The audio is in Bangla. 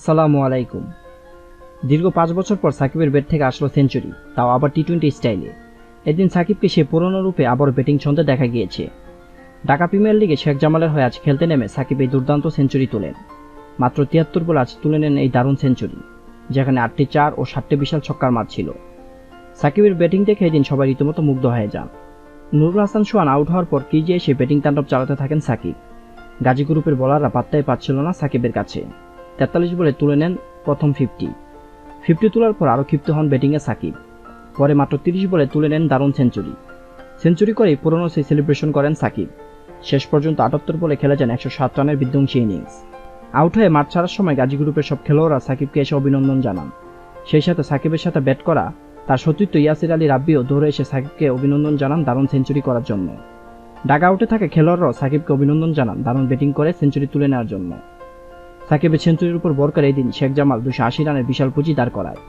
আসসালামু আলাইকুম। দীর্ঘ পাঁচ বছর পর সাকিবের ব্যাট থেকে আসলো সেঞ্চুরি, তাও আবার টি টোয়েন্টি স্টাইলে। এদিন সাকিবকে সে পুরনো রূপে আবার ব্যাটিং ছন্দে দেখা গিয়েছে। ঢাকা প্রিমিয়ার লিগে শেখ জামালের হয়ে আজ খেলতে নেমে সাকিব এই দুর্দান্ত সেঞ্চুরি তোলেন। মাত্র তিয়াত্তর বল আজ তুলে নেন এই দারুণ সেঞ্চুরি, যেখানে আটটি চার ও সাতটি বিশাল ছক্কার মার ছিল। সাকিবের ব্যাটিং দেখে এদিন সবাই রীতিমতো মুগ্ধ হয়ে যান। নুরুল হাসান সোহান আউট হওয়ার পর ক্রিজে এসে ব্যাটিং তাণ্ডব চালাতে থাকেন সাকিব। গাজী গ্রুপের বলাররা পাত্তাই পাচ্ছিল না সাকিবের কাছে। তেতাল্লিশ বলে তুলে নেন প্রথম ফিফটি ফিফটি তোলার পর আরও ক্ষিপ্ত হন ব্যাটিংয়ে সাকিব। পরে মাত্র তিরিশ বলে তুলে নেন দারুণ সেঞ্চুরি সেঞ্চুরি করেই পুরনো সেই সেলিব্রেশন করেন সাকিব। শেষ পর্যন্ত আটাত্তর বলে খেলে যান একশো সাত রানের বিধ্বংসী ইনিংস আউট হয়ে মাঠ ছাড়ার সময় গাজী গ্রুপের সব খেলোয়াড়রা সাকিবকে এসে অভিনন্দন জানান। সেই সাথে সাকিবের সাথে ব্যাট করা, তার সতীর্থ ইয়াসির আলী রাব্বিও দৌড়ে এসে সাকিবকে অভিনন্দন জানান দারুণ সেঞ্চুরি করার জন্য। ডাগ আউটে থাকা খেলোয়াড়রাও সাকিবকে অভিনন্দন জানান দারুণ ব্যাটিং করে সেঞ্চুরি তুলে নেওয়ার জন্য। সাকিবের সেঞ্চুরির উপর বরকার এই দিন শেখ জামাল দুশো আশি রানের বিশাল পুঁজি দাঁড় করায়।